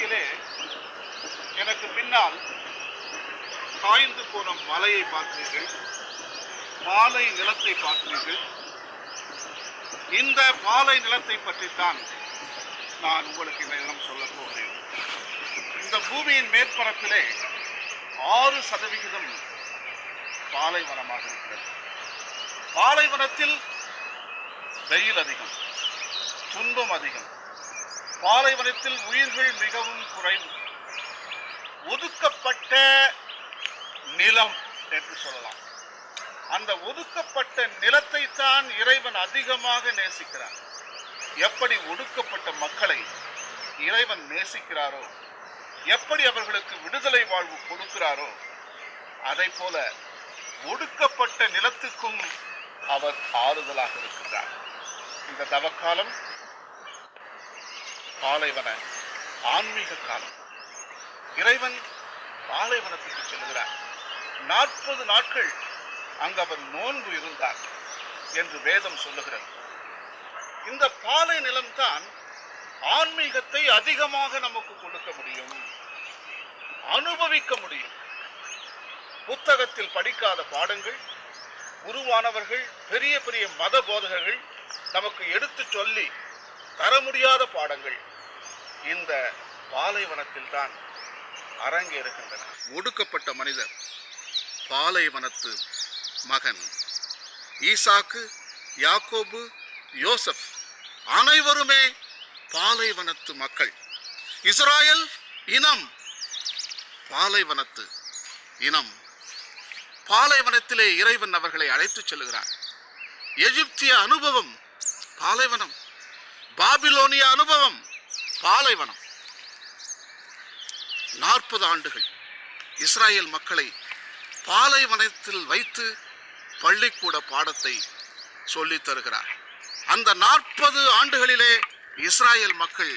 நிகழ்ச்சியிலே எனக்கு பின்னால் காய்ந்து போன மலையை பார்க்கிறீர்கள். பாலை நிலத்தை பார்க்கிறீர்கள். இந்த பாலை நிலத்தை பற்றித்தான் நான் உங்களுக்கு இந்த தினம் சொல்ல போகிறேன். இந்த பூமியின் மேற்பரப்பிலே ஆறு சதவிகிதம் பாலைவனமாக இருக்கிறது. பாலைவனத்தில் வெயில் அதிகம் துன்பம் அதிகம். பாலைவனத்தில் உயிர்கள் மிகவும் குறைவு. ஒதுக்கப்பட்ட நிலம் என்று சொல்லலாம். அந்த ஒதுக்கப்பட்ட நிலத்தை தான் இறைவன் அதிகமாக நேசிக்கிறார் எப்படி ஒடுக்கப்பட்ட மக்களை இறைவன் நேசிக்கிறாரோ எப்படி அவர்களுக்கு விடுதலை வாழ்வு கொடுக்கிறாரோ அதை போல ஒடுக்கப்பட்ட நிலத்துக்கும் அவர் ஆறுதலாக இருக்கின்றார். இந்த தவக்காலம் பாலைவன ஆன்மீக காலம். இறைவன் பாலைவனத்துக்கு செல்கிறார். நாற்பது நாட்கள் அங்கு அவர் நோன்பு இருந்தார் என்று வேதம் சொல்லுகிறது. இந்த பாலை நிலம்தான் ஆன்மீகத்தை அதிகமாக நமக்கு கொடுக்க முடியும் அனுபவிக்க முடியும். புத்தகத்தில் படிக்காத பாடங்கள் குருவானவர்கள் பெரிய பெரிய மத போதகர்கள் நமக்கு எடுத்து சொல்லி தர முடியாத பாடங்கள். இந்த பாலைவனத்தில் தான் அரங்கேறுகின்றன ஒடுக்கப்பட்ட மனிதர் பாலைவனத்து மகன். ஈசாக்கு யாக்கோபு யோசப் அனைவருமே பாலைவனத்து மக்கள். இஸ்ராயல் இனம் பாலைவனத்து இனம். பாலைவனத்திலே இறைவன் அவர்களை அழைத்துச் செல்கிறார் எகிப்திய அனுபவம் பாலைவனம். பாபிலோனிய அனுபவம் பாலைவனம் நாற்பது ஆண்டுகள் இஸ்ராயேல் மக்களை பாலைவனத்தில் வைத்து பள்ளிக்கூட பாடத்தை சொல்லித் தருகிறார். அந்த நாற்பது ஆண்டுகளிலே இஸ்ராயேல் மக்கள்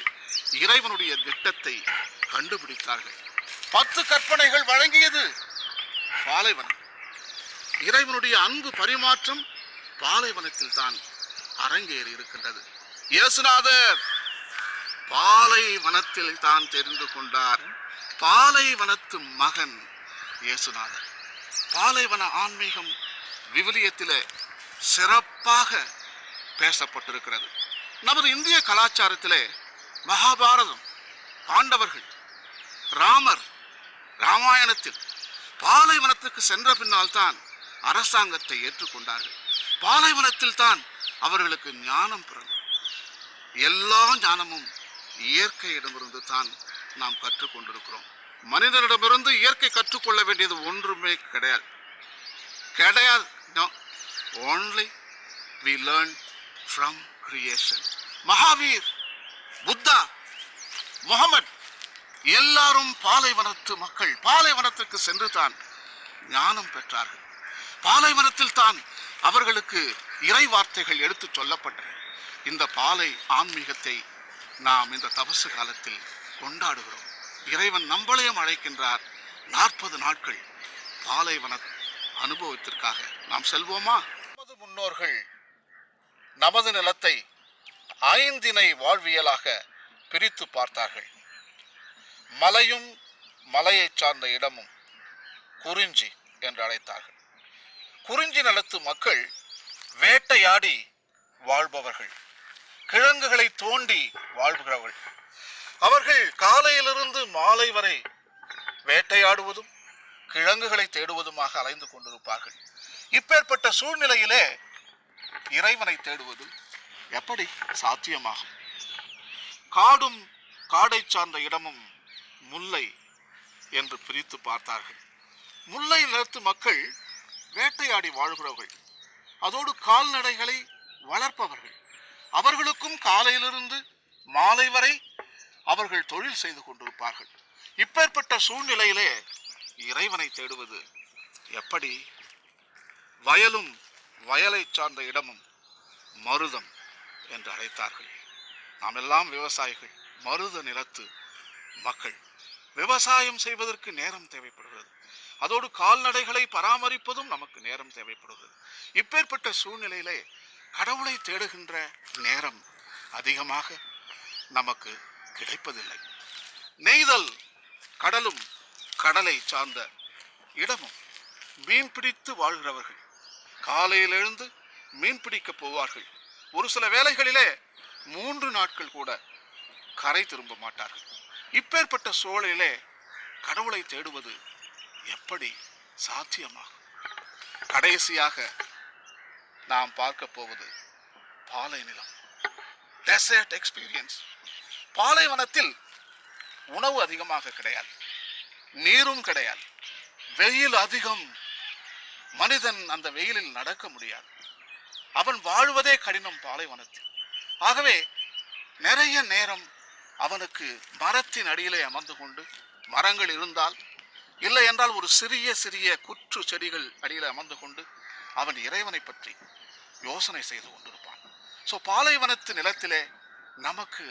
இறைவனுடைய திட்டத்தை கண்டுபிடித்தார்கள். பத்து கற்பனைகள் வழங்கியது பாலைவனம். இறைவனுடைய அன்பு பரிமாற்றம் பாலைவனத்தில் தான் அரங்கேறி இருக்கின்றது இயேசுநாதர்! பாலைவனத்தில் தான் தெரிந்து கொண்டார். பாலைவனத்து மகன் இயேசுநாதர். பாலைவன ஆன்மீகம் விவிலியத்தில் சிறப்பாக பேசப்பட்டிருக்கிறது. நமது இந்திய கலாச்சாரத்திலே மகாபாரதம் பாண்டவர்கள் ராமர் ராமாயணத்தில் பாலைவனத்துக்கு சென்ற பின்னால் தான் அரசாங்கத்தை ஏற்றுக்கொண்டார்கள். பாலைவனத்தில் தான் அவர்களுக்கு ஞானம் பிறந்தது. எல்லா ஞானமும் இயற்கையிடமிருந்து தான் நாம் கற்றுக்கொண்டிருக்கிறோம். மனிதனிடமிருந்து இயற்கை கற்றுக்கொள்ள வேண்டியது ஒன்றுமே கிடையாது. கிடையாது. Only we learn from creation Mahavir Buddha Muhammad எல்லாரும் பாலைவனத்து மக்கள். பாலைவனத்திற்கு சென்று தான் ஞானம் பெற்றார்கள். பாலைவனத்தில் தான் அவர்களுக்கு இறை வார்த்தைகள் எடுத்துச் சொல்லப்பட்டன. இந்த பாலை ஆன்மீகத்தை நாம் இந்த தபசு காலத்தில் கொண்டாடுகிறோம். இறைவன் நம்மளையும் அழைக்கின்றார். நாற்பது நாட்கள் பாலைவன அனுபவத்திற்காக. நாம் செல்வோமா? நமது முன்னோர்கள் நமது நிலத்தை ஐந்தினை வாழ்வியலாக பிரித்து பார்த்தார்கள். மலையும் மலையை சார்ந்த இடமும் குறிஞ்சி என்று அழைத்தார்கள். குறிஞ்சி நிலத்து மக்கள் வேட்டையாடி வாழ்பவர்கள். கிழங்குகளை தோண்டி வாழ்கிறவர்கள். அவர்கள் காலையிலிருந்து மாலை வரை வேட்டையாடுவதும் கிழங்குகளை தேடுவதுமாக அலைந்து கொண்டிருப்பார்கள். இப்பேற்பட்ட சூழ்நிலையிலே இறைவனை தேடுவது எப்படி சாத்தியமாகும்? காடும் காடை சார்ந்த இடமும் முல்லை என்று பிரித்து பார்த்தார்கள். முல்லை நிலத்து மக்கள் வேட்டையாடி வாழ்கிறவர்கள். அதோடு கால்நடைகளை வளர்ப்பவர்கள். அவர்களுக்கும் காலையிலிருந்து மாலை வரை அவர்கள் தொழில் செய்து கொண்டிருப்பார்கள். இப்பேற்பட்ட சூழ்நிலையிலே இறைவனை தேடுவது எப்படி? வயலும் வயலைச் சார்ந்த இடமும் மருதம் என்று அழைத்தார்கள். நாம் எல்லாம் விவசாயிகள் மருத நிலத்து மக்கள். விவசாயம் செய்வதற்கு நேரம் தேவைப்படுகிறது. அதோடு கால்நடைகளை பராமரிப்பதும் நமக்கு நேரம் தேவைப்படுகிறது. இப்பேற்பட்ட சூழ்நிலையிலே கடவுளை தேடுகின்ற நேரம் அதிகமாக நமக்கு கிடைப்பதில்லை. நெய்தல் கடலும் கடலை சார்ந்த இடமும் மீன் பிடித்து வாழ்கிறவர்கள். காலையில் எழுந்து மீன் பிடிக்க போவார்கள். ஒரு சில வேளைகளிலே மூன்று நாட்கள் கூட கரை திரும்ப மாட்டார்கள். இப்பேற்பட்ட சூழலிலே கடவுளை தேடுவது எப்படி சாத்தியமாகும்? கடைசியாக நாம் பார்க்க போவது பாலை நிலம். டெசர்ட் எக்ஸ்பீரியன்ஸ் பாலைவனத்தில் உணவு அதிகமாக கிடையாது. நீரும் கிடையாது. வெயில் அதிகம். மனிதன் அந்த வெயிலில் நடக்க முடியாது. அவன் வாழ்வதே கடினம் பாலைவனத்தில். ஆகவே நிறைய நேரம் அவனுக்கு மரத்தின் அடியிலே அமர்ந்து கொண்டு மரங்கள் இருந்தால் இல்லை என்றால் ஒரு சிறிய சிறிய குற்று செடிகள் அடியில் அமர்ந்து கொண்டு அவன் இறைவனை பற்றி யோசனை செய்து கொண்டிருப்பான். ஸோ பாலைவனத்து நிலத்திலே நமக்கு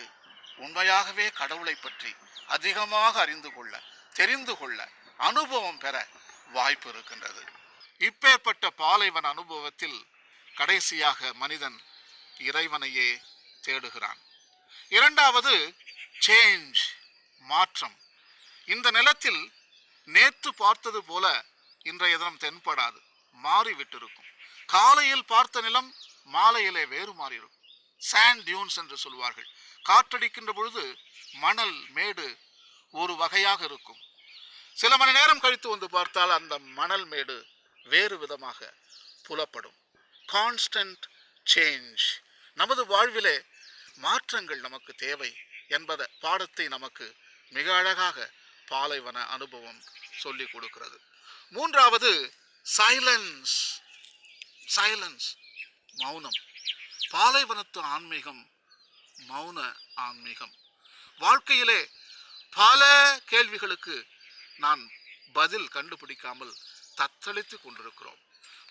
உண்மையாகவே கடவுளை பற்றி அதிகமாக அறிந்து கொள்ள தெரிந்து கொள்ள அனுபவம் பெற வாய்ப்பு இருக்கின்றது. இப்பேற்பட்ட பாலைவன அனுபவத்தில் கடைசியாக மனிதன் இறைவனையே தேடுகிறான். இரண்டாவது சேஞ்ச் மாற்றம். இந்த நிலத்தில் நேற்று பார்த்தது போல இன்றைய தினம் தென்படாது. மாறிவிட்டிருக்கும். காலையில் பார்த்த நிலம் மாலையிலே வேறு மாறி இருக்கும் சாண்ட் டியூன்ஸ் என்று சொல்வார்கள். காற்றடிக்கின்ற பொழுது மணல் மேடு ஒரு வகையாக இருக்கும். சில மணி நேரம் கழித்து வந்து பார்த்தால் அந்த மணல் மேடு வேறு விதமாக புலப்படும். கான்ஸ்டன்ட் சேஞ்ச் நமது வாழ்விலே மாற்றங்கள் நமக்கு தேவை என்பத பாடத்தை நமக்கு மிக அழகாக பாலைவன அனுபவம் சொல்லிக் கொடுக்கிறது. மூன்றாவது சைலன்ஸ் சைலன்ஸ் மௌனம். பாலைவனத்து ஆன்மீகம் மௌன ஆன்மீகம். வாழ்க்கையிலே பல கேள்விகளுக்கு நான் பதில் கண்டுபிடிக்காமல் தத்தளித்து கொண்டிருக்கிறோம்.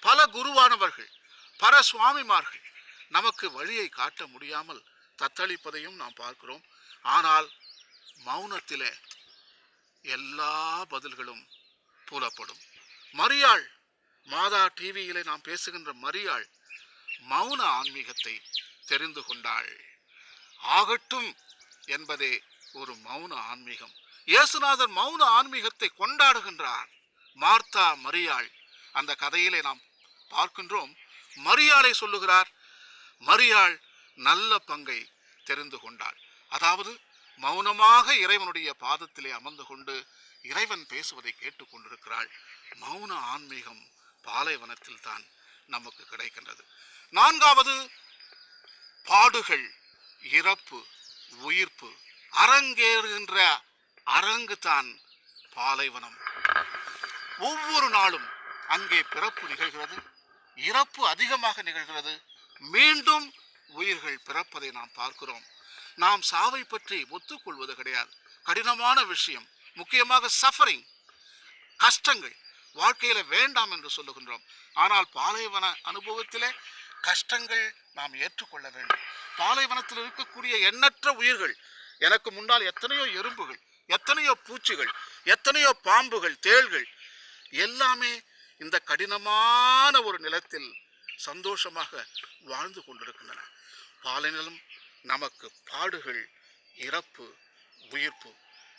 பல குருவானவர்கள் பல சுவாமிமார்கள் நமக்கு வழியை காட்ட முடியாமல் தத்தளிப்பதையும் நாம் பார்க்கிறோம். ஆனால் மௌனத்திலே எல்லா பதில்களும் புலப்படும். மரியாள் மாதா டிவியிலே நாம் பேசுகின்ற மரியாள் மௌன ஆன்மீகத்தை தெரிந்து கொண்டாள். ஆகட்டும் என்பதே ஒரு மௌன ஆன்மீகம். இயேசுநாதர் மௌன ஆன்மீகத்தை கொண்டாடுகின்றார். மார்த்தா மரியாள் அந்த கதையிலே நாம் பார்க்கின்றோம். மரியாளை சொல்லுகிறார் மரியாள் நல்ல பங்கை தெரிந்து கொண்டாள். அதாவது மௌனமாக இறைவனுடைய பாதத்திலே அமர்ந்து கொண்டு இறைவன் பேசுவதை கேட்டுக்கொண்டிருக்கிறாள் மௌன ஆன்மீகம் பாலைவனத்தில் தான் நமக்கு கிடைக்கின்றது. நான்காவது பாடுகள் இறப்பு உயிர்ப்பு. அரங்கேறுகின்ற அரங்கு தான் பாலைவனம். ஒவ்வொரு நாளும் அங்கே பிறப்பு நிகழ்கிறது. இறப்பு அதிகமாக நிகழ்கிறது. மீண்டும் உயிர்கள் பிறப்பதை நாம் பார்க்கிறோம். நாம் சாவை பற்றி ஒத்துக்கொள்வது கிடையாது. கடினமான விஷயம். முக்கியமாக சஃபரிங் கஷ்டங்கள். வாழ்க்கையில் வேண்டாம் என்று சொல்லுகின்றோம். ஆனால் பாலைவன அனுபவத்திலே கஷ்டங்கள் நாம் ஏற்றுக்கொள்ள வேண்டும். பாலைவனத்தில் இருக்கக்கூடிய எண்ணற்ற உயிர்கள் எனக்கு முன்னால் எத்தனையோ எறும்புகள் எத்தனையோ பூச்சிகள் எத்தனையோ பாம்புகள் தேள்கள் எல்லாமே இந்த கடினமான ஒரு நிலத்தில் சந்தோஷமாக வாழ்ந்து கொண்டிருக்கின்றன. பாலைநிலம் நமக்கு பாடுகள் இறப்பு உயிர்ப்பு.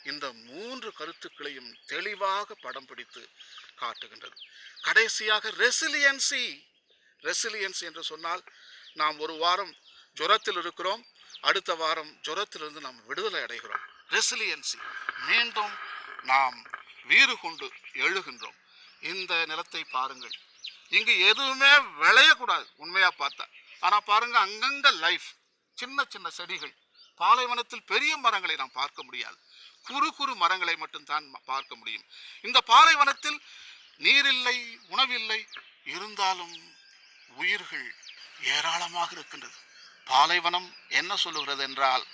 இந்த மூன்று கருத்துக்களையும் தெளிவாக படம் பிடித்து காட்டுகின்றது. கடைசியாக ரெசிலியன்சி ரெசிலியன்சி என்று சொன்னால் நாம் ஒரு வாரம் ஜுரத்தில் இருக்கிறோம் அடுத்த வாரம் ஜுரத்திலிருந்து நாம் விடுதலை அடைகிறோம். ரெசிலியன்சி. மீண்டும் நாம் வீறு கொண்டு எழுகின்றோம். இந்த நிலத்தை பாருங்கள். இங்கு எதுவுமே விளையக்கூடாது உண்மையாக பார்த்தா. ஆனால் பாருங்கள் அங்கங்கே லைஃப் சின்ன சின்ன செடிகள் பாலைவனத்தில் பெரிய மரங்களை நாம் பார்க்க முடியாது. குறு குறு மரங்களை மட்டும்தான் பார்க்க முடியும். இந்த பாலைவனத்தில் நீரில்லை உணவில்லை இருந்தாலும் உயிர்கள் ஏராளமாக இருக்கின்றது. பாலைவனம் என்ன சொல்லுகிறது என்றால்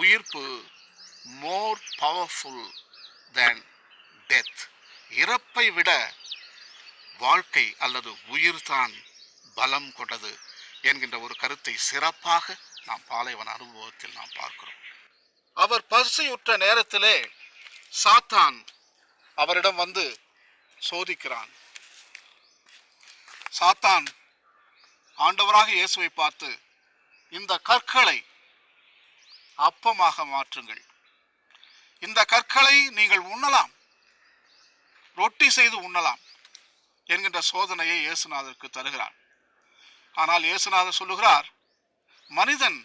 உயிர்ப்பு மோர் பவர்ஃபுல் தேன் டெத் இறப்பை விட வாழ்க்கை அல்லது உயிர்தான் பலம் கொண்டது என்கின்ற ஒரு கருத்தை சிறப்பாக நாம் பாலைவன அனுபவத்தில் நாம் பார்க்கிறோம். அவர் பசியுற்ற நேரத்திலே சாத்தான் அவரிடம் வந்து சோதிக்கிறான். சாத்தான் ஆண்டவராக இயேசுவை பார்த்து இந்த கற்களை அப்பமாக மாற்றுங்கள். இந்த கற்களை நீங்கள் உண்ணலாம். ரொட்டி செய்து உண்ணலாம் என்கின்ற சோதனையை இயேசுநாதருக்கு தருகிறார். ஆனால் இயேசுநாதர் சொல்லுகிறார் மனிதன்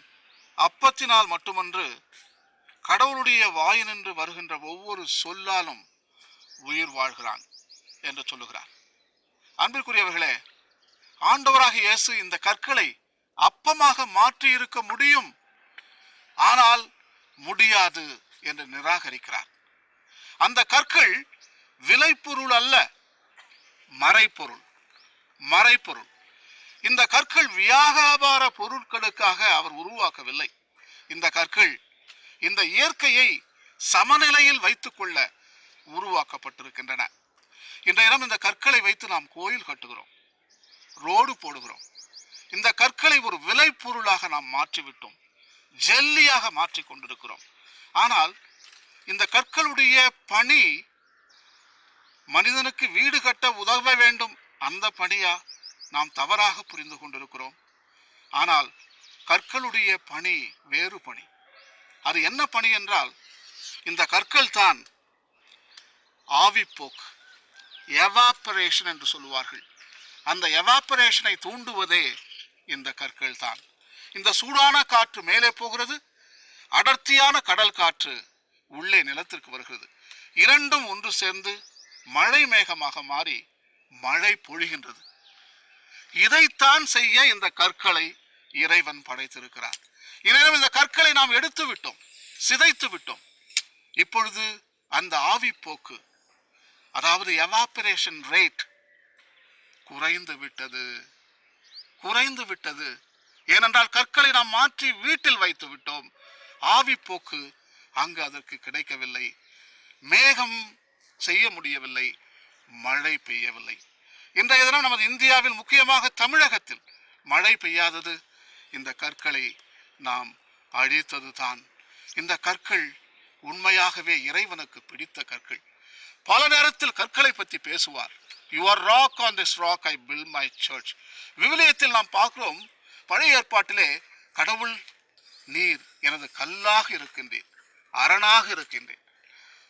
அப்பத்தினால் மட்டுமன்று கடவுளுடைய வாயினின்று வருகின்ற ஒவ்வொரு சொல்லாலும் உயிர் வாழ்கிறான் என்று சொல்லுகிறார். அன்பிற்குரியவர்களே ஆண்டவராக இயேசு இந்த கற்களை அப்பமாக மாற்றி இருக்க முடியும். ஆனால் முடியாது என்று நிராகரிக்கிறார். அந்த கற்கள் விலைப்பொருள் அல்ல மறைப்பொருள் மறைப்பொருள் இந்த கற்கள் வியாபார பொருட்களுக்காக அவர் உருவாக்கவில்லை. இந்த கற்கள் இந்த இயற்கையை சமநிலையில் வைத்துக்கொள்ள உருவாக்கப்பட்டிருக்கின்றன. இன்றையம் இந்த கற்களை வைத்து நாம் கோயில் கட்டுகிறோம் ரோடு போடுகிறோம். இந்த கற்களை ஒரு விலை பொருளாக நாம் மாற்றிவிட்டோம் ஜெல்லியாக மாற்றிக் கொண்டிருக்கிறோம். ஆனால் இந்த கற்களுடைய பணி மனிதனுக்கு வீடு கட்ட உதவ வேண்டும் அந்த பணியா நாம் தவறாக புரிந்து கொண்டிருக்கிறோம். ஆனால் கற்களுடைய பணி வேறு பணி. அது என்ன பணி என்றால் இந்த கற்கள் தான் ஆவிப்போக்கு எவாப்பரேஷன் என்று சொல்லுவார்கள். அந்த எவாப்பரேஷனை தூண்டுவதே இந்த கற்கள் தான். இந்த சூடான காற்று மேலே போகிறது அடர்த்தியான கடல் காற்று உள்ளே நிலத்திற்கு வருகிறது. இரண்டும் ஒன்று சேர்ந்து மழை மேகமாக மாறி மழை பொழிகின்றது. இதைத்தான் செய்ய இந்த கற்களை இறைவன் படைத்திருக்கிறார் எனினும் இந்த கற்களை நாம் எடுத்து விட்டோம் சிதைத்து விட்டோம். இப்பொழுது அந்த ஆவி போக்கு அதாவது எவாபரேஷன் ரேட் குறைந்து விட்டது குறைந்து விட்டது. ஏனென்றால் கற்களை நாம் மாற்றி வீட்டில் வைத்து விட்டோம். ஆவி போக்கு அங்கு அதற்கு கிடைக்கவில்லை. மேகம் செய்ய முடியவில்லை மழை பெய்யவில்லை. இன்றைய தினம் நமது இந்தியாவில் முக்கியமாக தமிழகத்தில் மழை பெய்யாதது. இந்த கற்களை நாம் அழித்ததுதான். இந்த கற்கள் உண்மையாகவே இறைவனுக்கு பிடித்த கற்கள். பல நேரத்தில் கற்களை பற்றி பேசுவார். Your rock on this rock I build my church விவிலியத்தில் நாம் பார்க்கிறோம் பழைய ஏற்பாட்டிலே கடவுள் நீர் எனது கல்லாக இருக்கின்றேன் அரணாக இருக்கின்றேன்.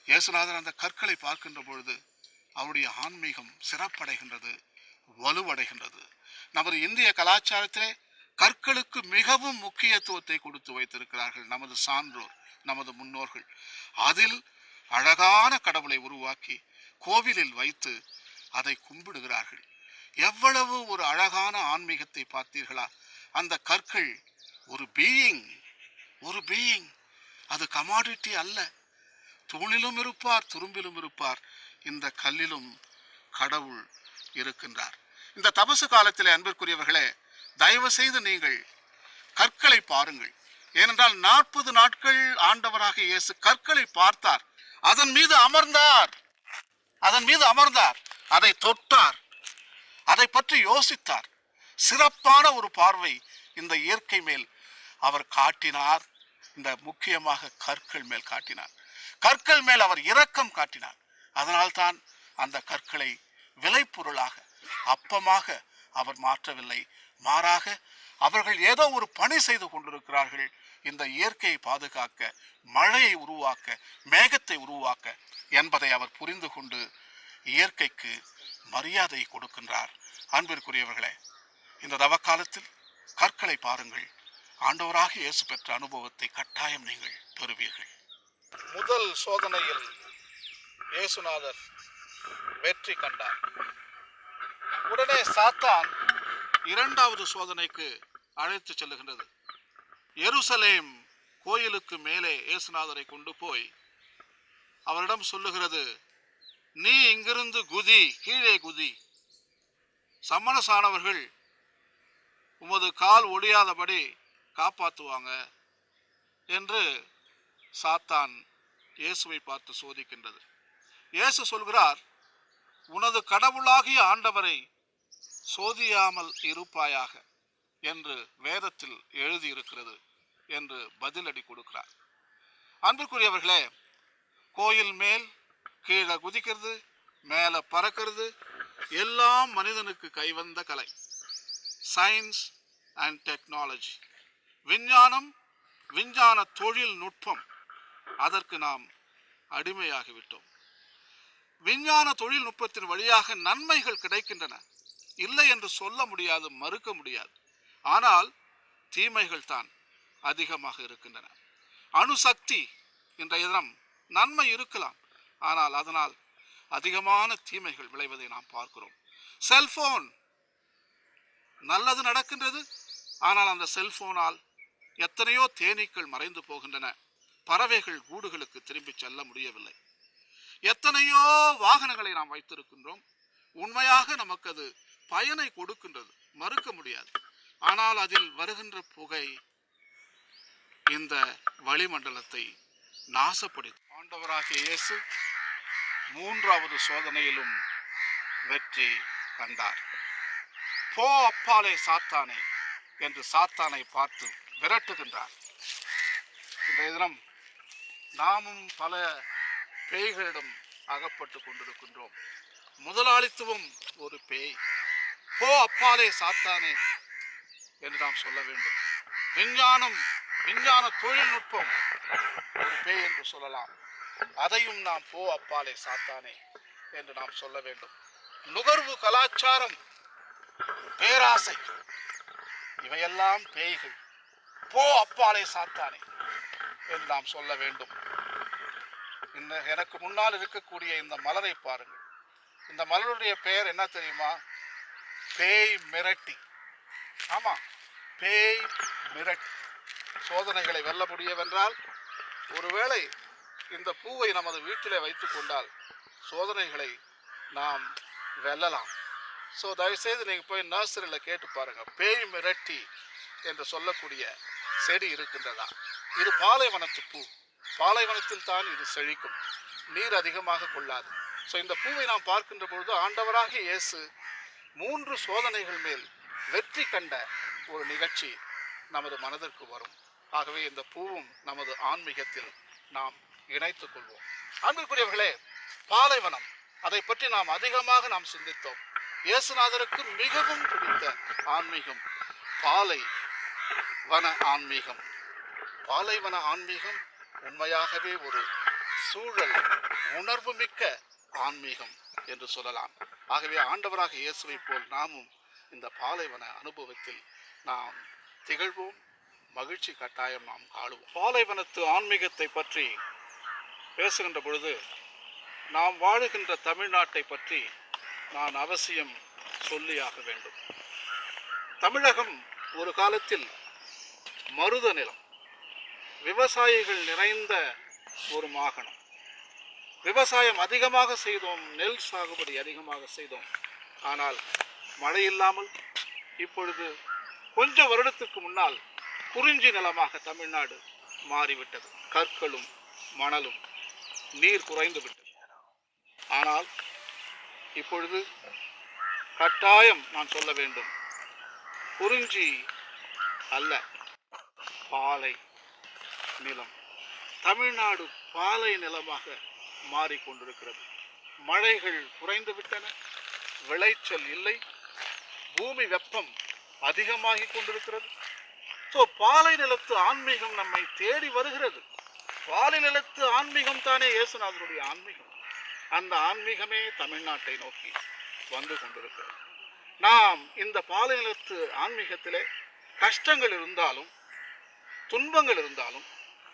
இயேசுநாதர் அந்த கற்களை பார்க்கின்ற பொழுது அவருடைய ஆன்மீகம் சிறப்படைகின்றது வலுவடைகின்றது. நமது இந்திய கலாச்சாரத்திலே கற்களுக்கு மிகவும் முக்கியத்துவத்தை கொடுத்து வைத்திருக்கிறார்கள் நமது சான்றோர் நமது முன்னோர்கள். அதில் அழகான கடவுளை உருவாக்கி கோவிலில் வைத்து அதை கும்பிடுகிறார்கள். எவ்வளவு ஒரு அழகான ஆன்மீகத்தை பார்த்தீர்களா? அந்த கற்கள் ஒரு பீயிங் ஒரு பீயிங் அது கமாடிட்டி அல்ல. தூணிலும் இருப்பார் துரும்பிலும் இருப்பார். இந்த கல்லிலும் கடவுள் இருக்கின்றார். இந்த தபசு காலத்தில் அன்பிற்குரியவர்களே தயவு செய்து நீங்கள் கற்களை பாருங்கள். ஏனென்றால் நாற்பது நாட்கள் ஆண்டவராக இயேசு கற்களை பார்த்தார். அதன் மீது அமர்ந்தார். அதன் மீது அமர்ந்தார். அதை தொட்டார். அதை பற்றி யோசித்தார். சிறப்பான ஒரு பார்வை இந்த இயற்கை மேல் அவர் காட்டினார். இந்த முக்கியமாக கற்கள் மேல் காட்டினார். கற்கள் மேல் அவர் இரக்கம் காட்டினார். அதனால்தான் அந்த கற்களை விளைபொருளாக அப்பமாக அவர் மாற்றவில்லை. மாறாக அவர்கள் ஏதோ ஒரு பணி செய்து கொண்டிருக்கிறார்கள். இந்த இயற்கையை பாதுகாக்க மழையை உருவாக்க மேகத்தை உருவாக்க என்பதை அவர் புரிந்து கொண்டு இயற்கைக்கு மரியாதை கொடுக்கின்றார். அன்பிற்குரியவர்களே இந்த தவக்காலத்தில் கற்களை பாருங்கள். ஆண்டவராக இயேசு பெற்ற அனுபவத்தை கட்டாயம் நீங்கள் பெறுவீர்கள். முதல் சோதனையில் இயேசுநாதர் வெற்றி கண்டார். உடனே சாத்தான் இரண்டாவது சோதனைக்கு அழைத்து செல்லுகின்றது. எருசலேம் கோயிலுக்கு மேலே இயேசுநாதரை கொண்டு போய் அவரிடம் சொல்லுகிறது நீ இங்கிருந்து குதி கீழே குதி. சம்மணசானவர்கள் உமது கால் ஒடியாதபடி காப்பாற்றுவாங்க என்று சாத்தான் இயேசுவை பார்த்து சோதிக்கின்றது. இயேசு சொல்கிறார் உனது கடவுளாகிய ஆண்டவரை சோதியாமல் இருப்பாயாக என்று வேதத்தில் எழுதியிருக்கிறது என்று பதிலடி கொடுக்கிறார். அன்புக்குரியவர்களே கோயில் மேல் கீழே குதிக்கிறது மேலே பறக்கிறது எல்லாம் மனிதனுக்கு கைவந்த கலை. சயின்ஸ் அண்ட் டெக்னாலஜி விஞ்ஞானம் விஞ்ஞான தொழில்நுட்பம் அதற்கு நாம் அடிமையாகிவிட்டோம். விஞ்ஞான தொழில்நுட்பத்தின் வழியாக நன்மைகள் கிடைக்கின்றன. இல்லை என்று சொல்ல முடியாது மறுக்க முடியாது. ஆனால் தீமைகள் தான் அதிகமாக இருக்கின்றன. அணுசக்தி இன்றைய தினம் நன்மை இருக்கலாம். ஆனால் அதனால் அதிகமான தீமைகள் விளைவதை நாம் பார்க்கிறோம். செல்போன் நல்லது நடக்கின்றது. ஆனால் அந்த செல்போனால் எத்தனையோ தேனீக்கள் மறைந்து போகின்றன. பறவைகள் கூடுகளுக்கு திரும்பி செல்ல முடியவில்லை. எத்தனையோ வாகனங்களை நாம் வைத்திருக்கின்றோம். உண்மையாக நமக்கு அது பயனை கொடுக்கின்றது. மறுக்க முடியாது. ஆனால் அதில் வருகின்ற புகை இந்த வளிமண்டலத்தை நாசப்படுத்தி ஆண்டவராகிய இயேசு மூன்றாவது சோதனையிலும் வெற்றி கண்டார். போ அப்பாலே சாத்தானே என்று சாத்தானை பார்த்து விரட்டுகின்றார். இன்றைய தினம் நாமும் பல பேய்களிடம் அகப்பட்டு கொண்டிருக்கின்றோம். முதலாளித்துவம் ஒரு பேய். போ அப்பாலே சாத்தானே என்று நாம் சொல்ல வேண்டும். விஞ்ஞானம் விஞ்ஞான தொழில்நுட்பம் ஒரு பேய் என்று சொல்லலாம். அதையும் நாம் போ அப்பாலே சாத்தானே என்று நாம் சொல்ல வேண்டும். நுகர்வு கலாச்சாரம் பேராசை இவையெல்லாம் பேய்கள். போ அப்பாலே சாத்தானே என்று நாம் சொல்ல வேண்டும். இந்த எனக்கு முன்னால் இருக்கக்கூடிய இந்த மலரை பாருங்கள். இந்த மலருடைய பெயர் என்ன தெரியுமா? பேய் மிரட்டி. ஆமா. பேய் மிரட்டி. சோதனைகளை வெல்ல முடியவென்றால் ஒருவேளை இந்த பூவை நமது வீட்டிலே வைத்துக் கொண்டால் சோதனைகளை நாம் வெல்லலாம். ஸோ தயவுசெய்து நீங்கள் போய் நர்சரியில் கேட்டு பாருங்க. பேய் மிரட்டி என்று சொல்லக்கூடிய செடி இருக்கின்றதா? இது பாலைவனத்து பூ. பாலைவனத்தில் தான் இது செழிக்கும். நீர் அதிகமாக கொள்ளாது. ஸோ இந்த பூவை நாம் பார்க்கின்ற பொழுது ஆண்டவராகிய இயேசு மூன்று சோதனைகள் மேல் வெற்றி கண்ட ஒரு நிகழ்ச்சி நமது மனதிற்கு வரும். ஆகவே இந்த பூவும் நமது ஆன்மீகத்தில் நாம் இணைத்துக் கொள்வோம். அன்பிற்குரியவர்களே பாலைவனம். அதை பற்றி நாம் அதிகமாக நாம் சிந்தித்தோம். இயேசுநாதருக்கு மிகவும் பிடித்த ஆன்மீகம் பாலை வன ஆன்மீகம். பாலைவன ஆன்மீகம் உண்மையாகவே ஒரு சூழல் உணர்வு மிக்க ஆன்மீகம் என்று சொல்லலாம். ஆகவே ஆண்டவராக இயேசுவை போல் நாமும் இந்த பாலைவன அனுபவத்தில் நாம் திகழ்வோம் மகிழ்ச்சி கட்டாயம் நாம் காணுவோம். பாலைவனத்து ஆன்மீகத்தை பற்றி பேசுகின்ற பொழுது நாம் வாழுகின்ற தமிழ்நாட்டை பற்றி நான் அவசியம் சொல்லியாக வேண்டும். தமிழகம் ஒரு காலத்தில் மருத நிலம் விவசாயிகள் நிறைந்த ஒரு மாகாணம். விவசாயம் அதிகமாக செய்தோம் நெல் சாகுபடி அதிகமாக செய்தோம். ஆனால் மழை இல்லாமல் இப்பொழுது கொஞ்ச வருடத்துக்கு முன்னால் குறிஞ்சி நிலமாக தமிழ்நாடு மாறிவிட்டது. கற்களும் மணலும் நீர் குறைந்து விட்டது. ஆனால் இப்பொழுது கட்டாயம் நான் சொல்ல வேண்டும் குறிஞ்சி அல்ல பாலை நிலம். தமிழ்நாடு பாலை நிலமாக மாறிக்கொண்டிருக்கிறது. மழைகள் குறைந்து விட்டன விளைச்சல் இல்லை பூமி வெப்பம் அதிகமாகிக் கொண்டிருக்கிறது. ஸோ பாலை நிலத்து ஆன்மீகம் நம்மை தேடி வருகிறது. பாலை நிலத்து ஆன்மீகம் தானே இயேசுநாதனுடைய ஆன்மீகம். அந்த ஆன்மீகமே தமிழ்நாட்டை நோக்கி வந்து கொண்டிருக்கிறது. நாம் இந்த பாலை நிலத்து ஆன்மீகத்திலே கஷ்டங்கள் இருந்தாலும் துன்பங்கள் இருந்தாலும்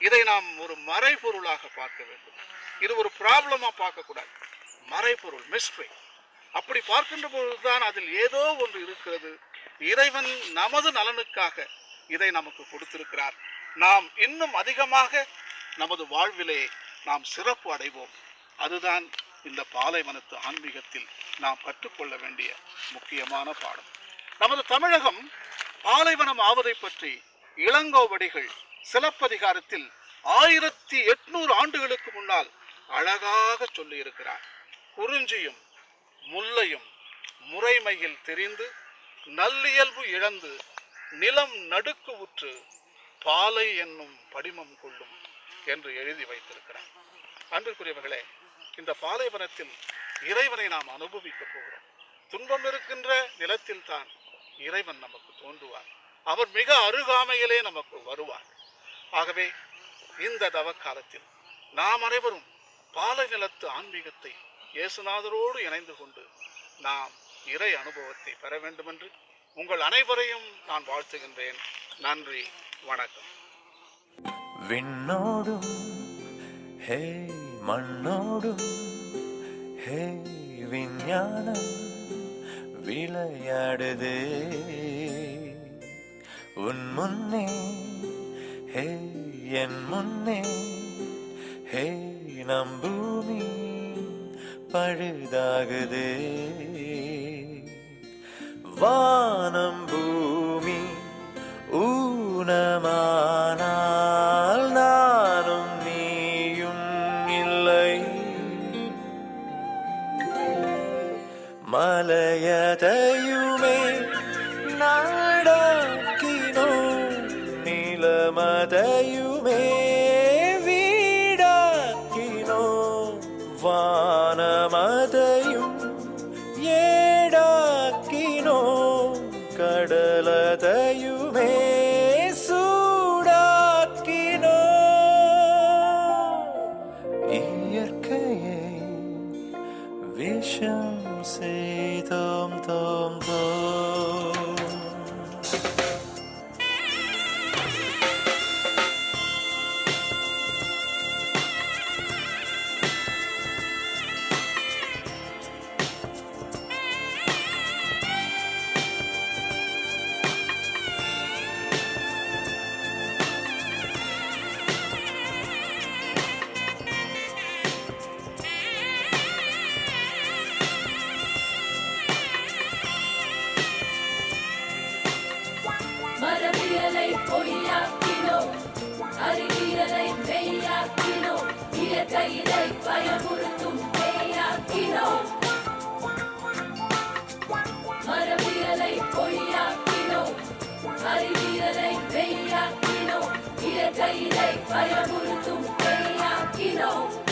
இதை நாம் ஒரு மறைபொருளாக பார்க்க வேண்டும். இது ஒரு ப்ராப்ளமா பார்க்கக்கூடாது. மறைபொருள் மிஸ்ட்ரி அப்படி பார்க்கின்ற பொழுதுதான் அதில் ஏதோ ஒன்று இருக்கிறது. இறைவன் நமது நலனுக்காக இதை நமக்கு கொடுத்திருக்கிறார். நாம் இன்னும் அதிகமாக நமது வாழ்விலே நாம் சிறப்பு அடைவோம். அதுதான் இந்த பாலைவனத்து ஆன்மீகத்தில் நாம் கற்றுக்கொள்ள வேண்டிய முக்கியமான பாடம். நமது தமிழகம் பாலைவனம் ஆவதை பற்றி இளங்கோவடிகள் சிலப்பதிகாரத்தில் ஆயிரத்தி எட்நூறு ஆண்டுகளுக்கு முன்னால் அழகாக சொல்லியிருக்கிறார். குறிஞ்சியும் முல்லையும் முறைமையில் தெரிந்து நல்லியல்பு இழந்து நிலம் நடுக்கு உற்று பாலை என்னும் படிமம் கொள்ளும் என்று எழுதி வைத்திருக்கிறார். அன்பிற்குரியவர்களே இந்த பாலைவனத்தில் இறைவனை நாம் அனுபவிக்க போகிறோம். துன்பம் இருக்கின்ற நிலத்தில் தான் இறைவன் நமக்கு தோன்றுவார். அவர் மிக அருகாமையிலே நமக்கு வருவார். ஆகவே இந்த தவ காலத்தில் நாம் அனைவரும் பாலநிலத்து ஆன்மீகத்தை இயேசுநாதரோடு இணைந்து கொண்டு நாம் இறை அனுபவத்தை பெற வேண்டுமென்று உங்கள் அனைவரையும் நான் வாழ்த்துகின்றேன். நன்றி வணக்கம். விண்ணோடும் ஹே மண்ணோடும் ஹே விஞ்ஞானம் விளையாடுதே. உன் முன்னே ஹே என் முன்னே பூமி பழுதாகுதே. Direi, vai a bultum, vem aqui não.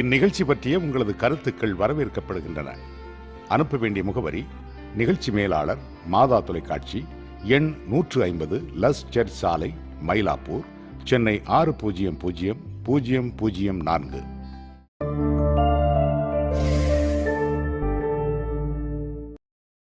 இந்நிகழ்ச்சி பற்றிய உங்களது கருத்துக்கள் வரவேற்கப்படுகின்றன. அனுப்ப வேண்டிய முகவரி நிகழ்ச்சி மேலாளர் மாதா தொலைக்காட்சி எண் நூற்று ஐம்பது லஸ் சர்ச் சாலை மயிலாப்பூர் சென்னை ஆறு பூஜ்ஜியம் பூஜ்ஜியம் பூஜ்ஜியம் பூஜ்ஜியம் நான்கு.